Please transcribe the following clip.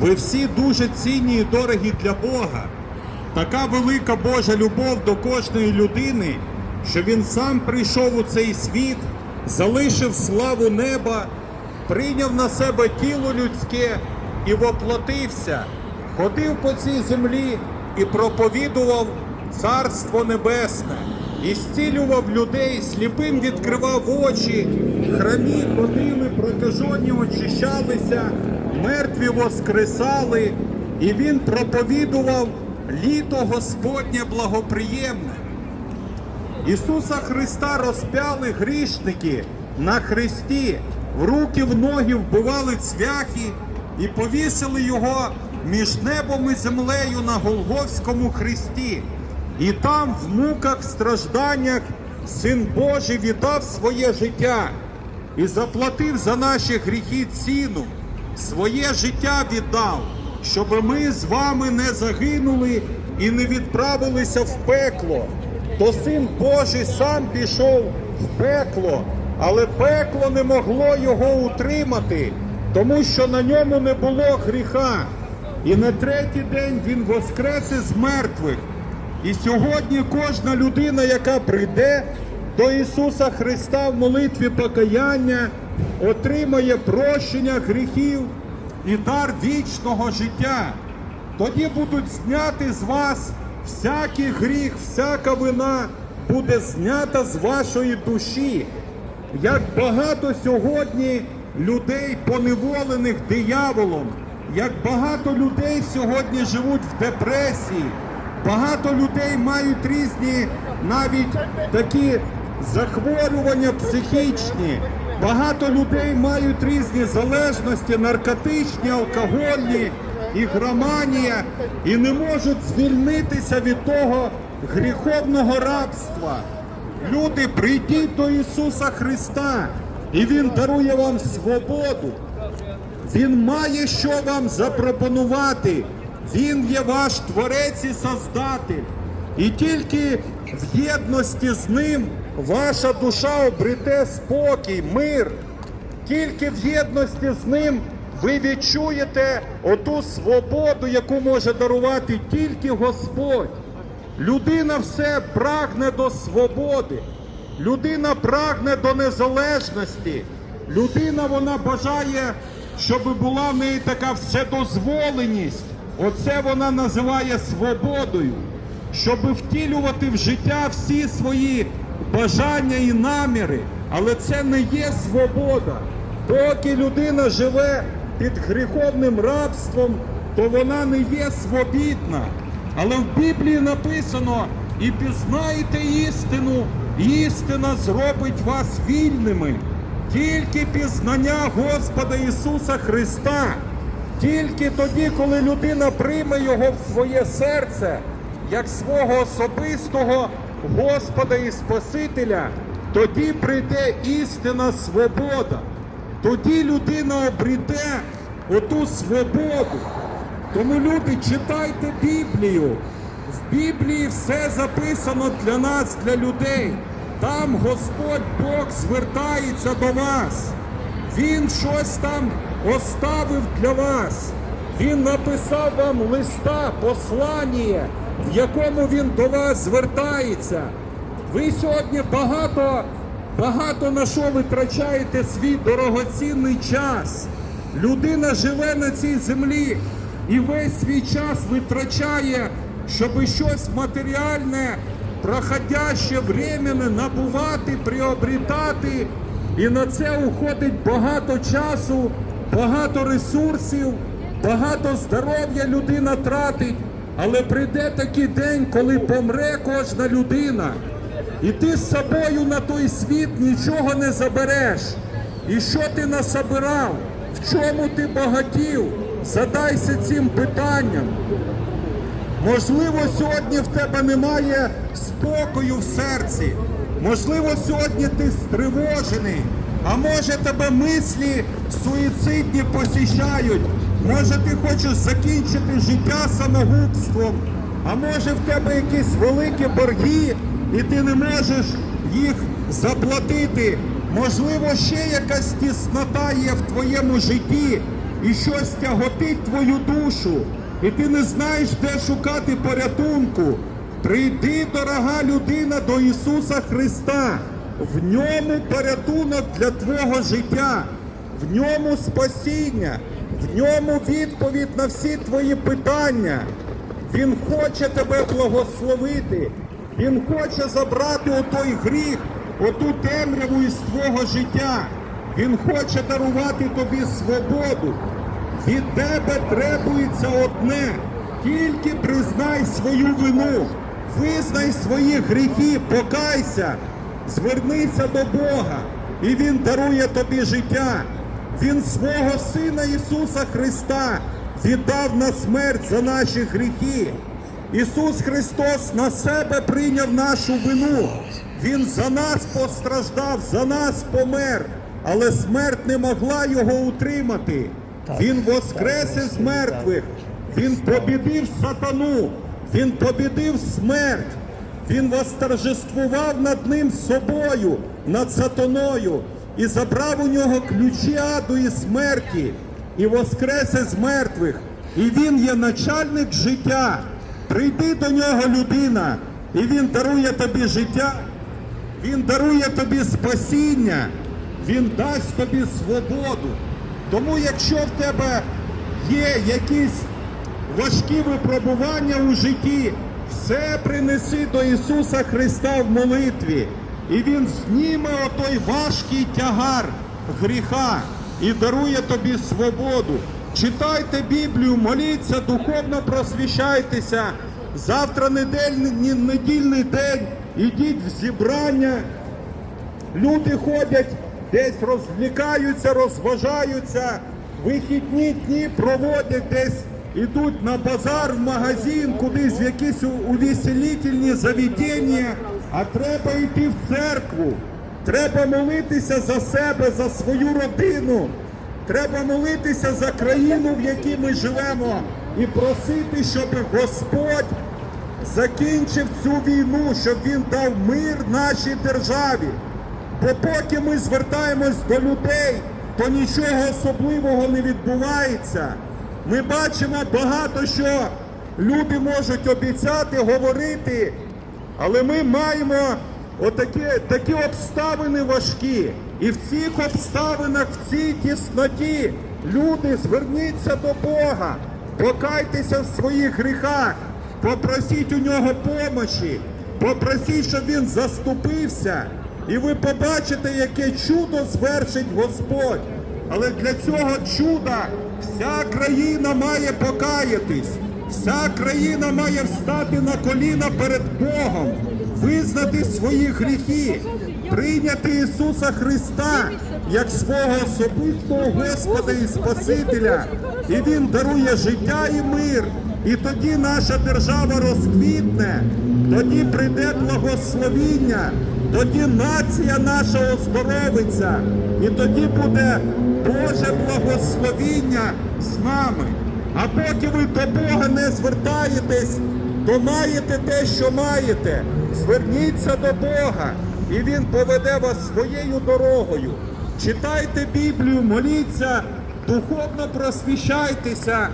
Ви всі дуже цінні і дорогі для Бога. Така велика Божа любов до кожної людини, що Він сам прийшов у цей світ, залишив славу неба, прийняв на себе тіло людське і воплотився, ходив по цій землі і проповідував Царство Небесне, і зцілював людей, сліпим відкривав очі, храмі ходили, прокажені очищалися, мертві воскресали, і він проповідував літо Господнє благоприємне. Ісуса Христа розпяли грішники на хресті, в руки в ноги вбивали цвяхи і повісили його між небом і землею на Голговському хресті. І там, в муках, стражданнях, Син Божий віддав своє життя і заплатив за наші гріхи ціну, своє життя віддав, щоб ми з вами не загинули і не відправилися в пекло. То син Божий сам пішов в пекло, але пекло не могло його утримати, тому що на ньому не було гріха. І на третій день він воскрес із мертвих. І сьогодні кожна людина, яка прийде до Ісуса Христа в молитві покаяння, отримає прощення гріхів і дар вічного життя. Тоді будуть зняти з вас всякий гріх, всяка вина буде знята з вашої душі. Як багато сьогодні людей поневолених дияволом, як багато людей сьогодні живуть в депресії, багато людей мають різні навіть такі захворювання психічні, багато людей мають різні залежності, наркотичні, алкогольні, ігроманія і не можуть звільнитися від того гріховного рабства. Люди, прийдіть до Ісуса Христа, і Він дарує вам свободу. Він має що вам запропонувати. Він є ваш творець і создатель. І тільки в єдності з ним ваша душа обрете спокій, мир. Тільки в єдності з ним ви відчуєте оту свободу, яку може дарувати тільки Господь. Людина все прагне до свободи. Людина прагне до незалежності. Людина вона бажає, щоб була в неї така вседозволеність. Оце вона називає свободою, щоб втілювати в життя всі свої бажання і наміри. Але це не є свобода. Поки людина живе під гріховним рабством, то вона не є свобідна. Але в Біблії написано: і пізнаєте істину, істина зробить вас вільними. Тільки пізнання Господа Ісуса Христа, тільки тоді, коли людина прийме Його в своє серце, як свого особистого Господа і Спасителя, тоді прийде істина свобода. Тоді людина обріде оту свободу. Тому люди, читайте Біблію. В Біблії все записано для нас, для людей. Там Господь Бог звертається до вас. Він щось там оставив для вас. Він написав вам листа, послання, в якому він до вас звертається. Ви сьогодні багато, багато на що витрачаєте свій дорогоцінний час. Людина живе на цій землі і весь свій час витрачає, щоб щось матеріальне, проходяще, временне набувати, приобрітати. І на це уходить багато часу, багато ресурсів, багато здоров'я людина тратить. Але прийде такий день, коли помре кожна людина. І ти з собою на той світ нічого не забереш. І що ти насобирав? В чому ти багатів? Задайся цим питанням. Можливо, сьогодні в тебе немає спокою в серці. Можливо, сьогодні ти стривожений. А може тебе мислі суїцидні посіщають. Може ти хочеш закінчити життя самогубством. А може в тебе якісь великі борги, і ти не можеш їх заплатити. Можливо, ще якась тіснота є в твоєму житті, і щось тяготить твою душу, і ти не знаєш, де шукати порятунку. Прийди, дорога людина, до Ісуса Христа. В ньому порятунок для твого життя, в ньому спасіння, в ньому відповідь на всі твої питання. Він хоче тебе благословити. Він хоче забрати отой гріх, оту темряву із твого життя. Він хоче дарувати тобі свободу. Від тебе требується одне. Тільки признай свою вину, визнай свої гріхи, покайся, звернися до Бога, і Він дарує тобі життя. Він свого Сина Ісуса Христа віддав на смерть за наші гріхи. Ісус Христос на себе прийняв нашу вину. Він за нас постраждав, за нас помер, але смерть не могла його утримати. Він воскрес із мертвих, він побідив сатану, він побідив смерть. Він восторжествував над ним собою, над сатаною, і забрав у нього ключі аду і смерті, і воскрес із мертвих. І він є начальник життя. Прийди до нього, людина, і він дарує тобі життя, він дарує тобі спасіння, він дасть тобі свободу. Тому, якщо в тебе є якісь важкі випробування у житті, все принеси до Ісуса Христа в молитві, і Він зніме отой важкий тягар гріха і дарує тобі свободу. Читайте Біблію, моліться, духовно просвіщайтеся. Завтра недельний, недільний день, ідіть в зібрання. Люди ходять, десь розвлікаються, розважаються, вихідні дні проводять десь, ідуть на базар, в магазин, кудись в якісь увеселительні заведення, а треба йти в церкву. Треба молитися за себе, за свою родину. Треба молитися за країну, в якій ми живемо, і просити, щоб Господь закінчив цю війну, щоб він дав мир нашій державі. Бо поки ми звертаємось до людей, то нічого особливого не відбувається. Ми бачимо багато що люди можуть обіцяти, говорити, але ми маємо отакі такі обставини важкі. І в цих обставинах, в цій тісноті, люди, зверніться до Бога, покайтеся в своїх гріхах, попросіть у нього помочі, попросіть, щоб він заступився. І ви побачите, яке чудо звершить Господь. Але для цього чуда вся країна має покаятись, вся країна має встати на коліна перед Богом, визнати свої гріхи, прийняти Ісуса Христа як свого особистого Господа і Спасителя. І Він дарує життя і мир. І тоді наша держава розквітне, тоді прийде благословіння, тоді нація наша оздоровиться, і тоді буде Боже благословіння з нами. А поки ви до Бога не звертаєтесь, то маєте те, що маєте. Зверніться до Бога, і Він поведе вас своєю дорогою. Читайте Біблію, моліться, духовно просвіщайтеся.